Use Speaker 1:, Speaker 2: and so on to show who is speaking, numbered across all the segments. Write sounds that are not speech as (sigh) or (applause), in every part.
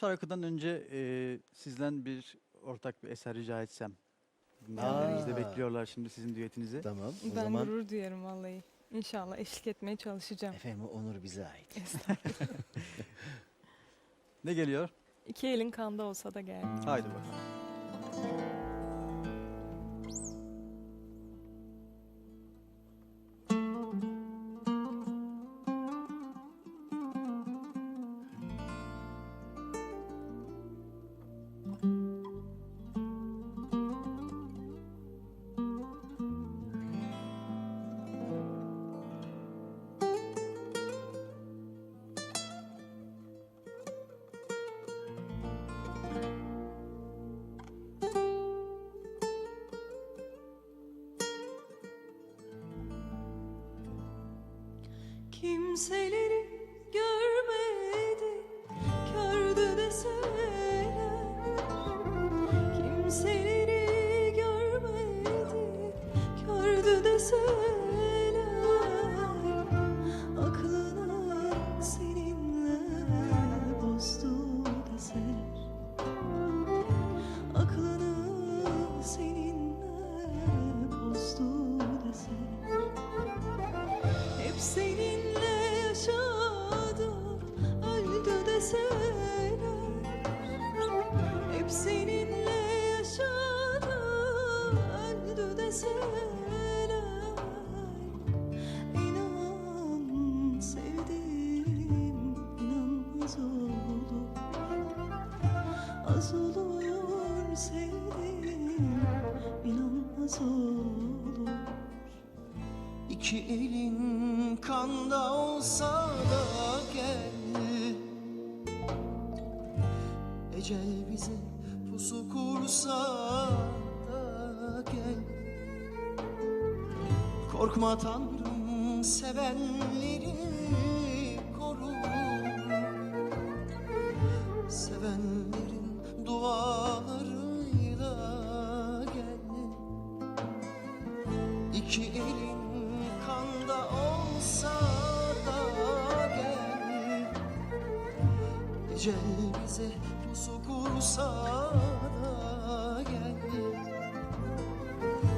Speaker 1: Şarkıdan önce e, sizden bir ortak bir eser rica etsem. Dinleyenlerimiz de
Speaker 2: Aa.
Speaker 1: bekliyorlar şimdi sizin düetinizi.
Speaker 2: Tamam. O
Speaker 3: ben
Speaker 2: zaman
Speaker 3: gurur duyarım vallahi. İnşallah eşlik etmeye çalışacağım.
Speaker 2: efendim o onur bize ait. (laughs)
Speaker 1: Ne geliyor?
Speaker 3: İki elin kanda olsa da geldi.
Speaker 1: Haydi bakalım.
Speaker 4: Kimseleri deseler Hep seninle yaşadı, öldü deseler İnan sevdim, inanmaz oldu. Az olur sevdim, inanmaz olur
Speaker 5: İki elin kanda olsa da gel Ecel bize pusu kursa da gel. Korkma Tanrım sevenleri koru. Sevenlerin dualarıyla gel. İki elin kanda olsa da gel. Ecel bize kursa da gel.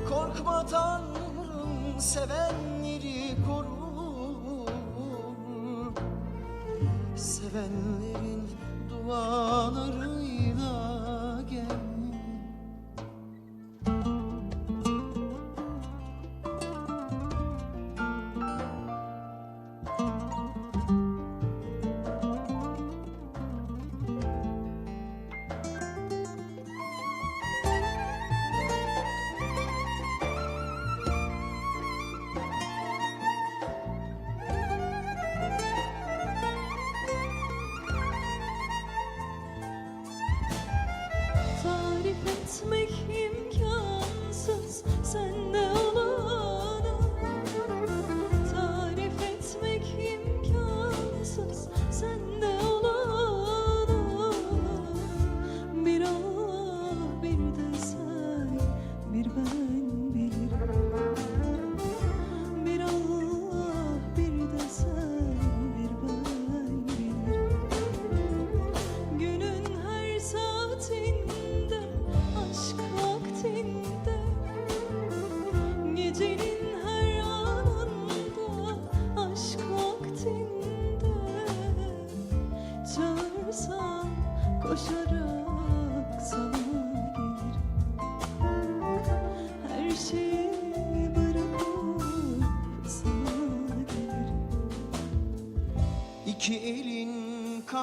Speaker 5: Korkma Tanrım sevenleri korur. Sevenlerin dualarıyla me.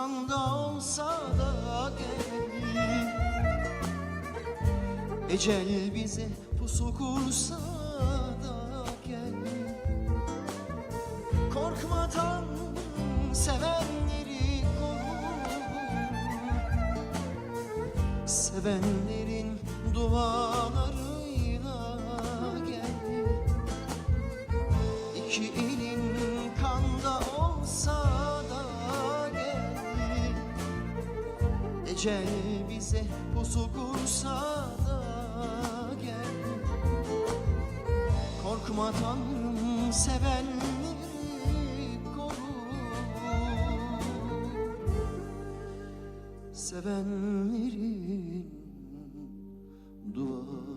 Speaker 5: Kanda olsa da gel. Ecel bize pusu kursa da gel. Korkma Tanrım sevenleri korur Sevenlerin Gece bize pusu da gel. Korkma tanrım sevenleri koru Sevenlerin duası